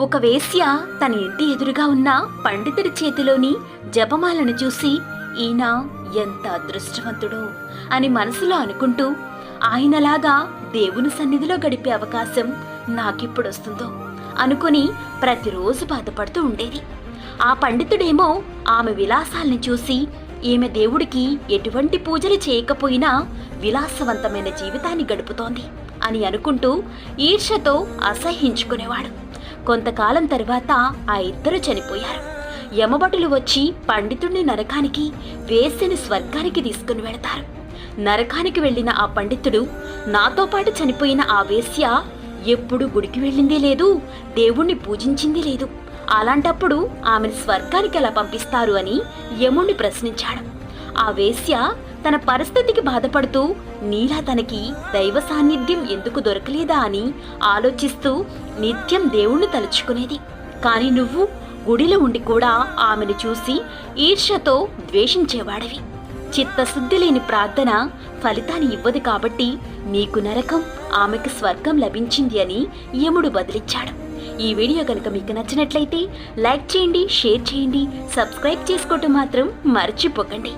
ఒక వేశ్య తన ఇంటి ఎదురుగా ఉన్న పండితుడి చేతిలోని జపమాలను చూసి ఈయన ఎంత అదృష్టవంతుడో అని మనసులో అనుకుంటూ ఆయనలాగా దేవుని సన్నిధిలో గడిపే అవకాశం నాకిప్పుడొస్తుందో అనుకుని ప్రతిరోజు బాధపడుతూ ఉండేది. ఆ పండితుడేమో ఆమె విలాసాల్ని చూసి ఈమె దేవుడికి ఎటువంటి పూజలు చేయకపోయినా విలాసవంతమైన జీవితాన్ని గడుపుతోంది అని అనుకుంటూ ఈర్షతో అసహ్యించుకునేవాడు. కొంతకాలం తర్వాత ఆ ఇద్దరు చనిపోయారు. యమభటులు వచ్చి పండితుడిని నరకానికి వేసిని స్వర్గానికి తీసుకుని వెళతారు. నరకానికి వెళ్ళిన ఆ పండితుడు నాతో పాటు చనిపోయిన ఆ వేశ్య ఎప్పుడు గుడికి వెళ్ళింది లేదు దేవుణ్ణి పూజించింది లేదు. అలాంటప్పుడు ఆమెను స్వర్గానికి ఎలా పంపిస్తారు అని యముణ్ణి ప్రశ్నించాడు. ఆ వేశ్య తన పరిస్థితికి బాధపడుతూ నీలా తనకి దైవ సాన్నిధ్యం ఎందుకు దొరకలేదా? అని ఆలోచిస్తూ నిత్యం దేవుణ్ణి తలుచుకునేది. కాని నువ్వు గుడిలో ఉండి కూడా ఆమెను చూసి ఈర్ష్యతో ద్వేషించేవాడివి. చిత్తశుద్ధి లేని ప్రార్థన ఫలితాన్ని ఇవ్వదు కాబట్టి నీకు నరకం ఆమెకు స్వర్గం లభించింది అని యముడు బదిలిచ్చాడు. ఈ వీడియో కనుక మీకు నచ్చినట్లయితే లైక్ చేయండి షేర్ చేయండి సబ్స్క్రైబ్ చేసుకోవటం మాత్రం మర్చిపోకండి.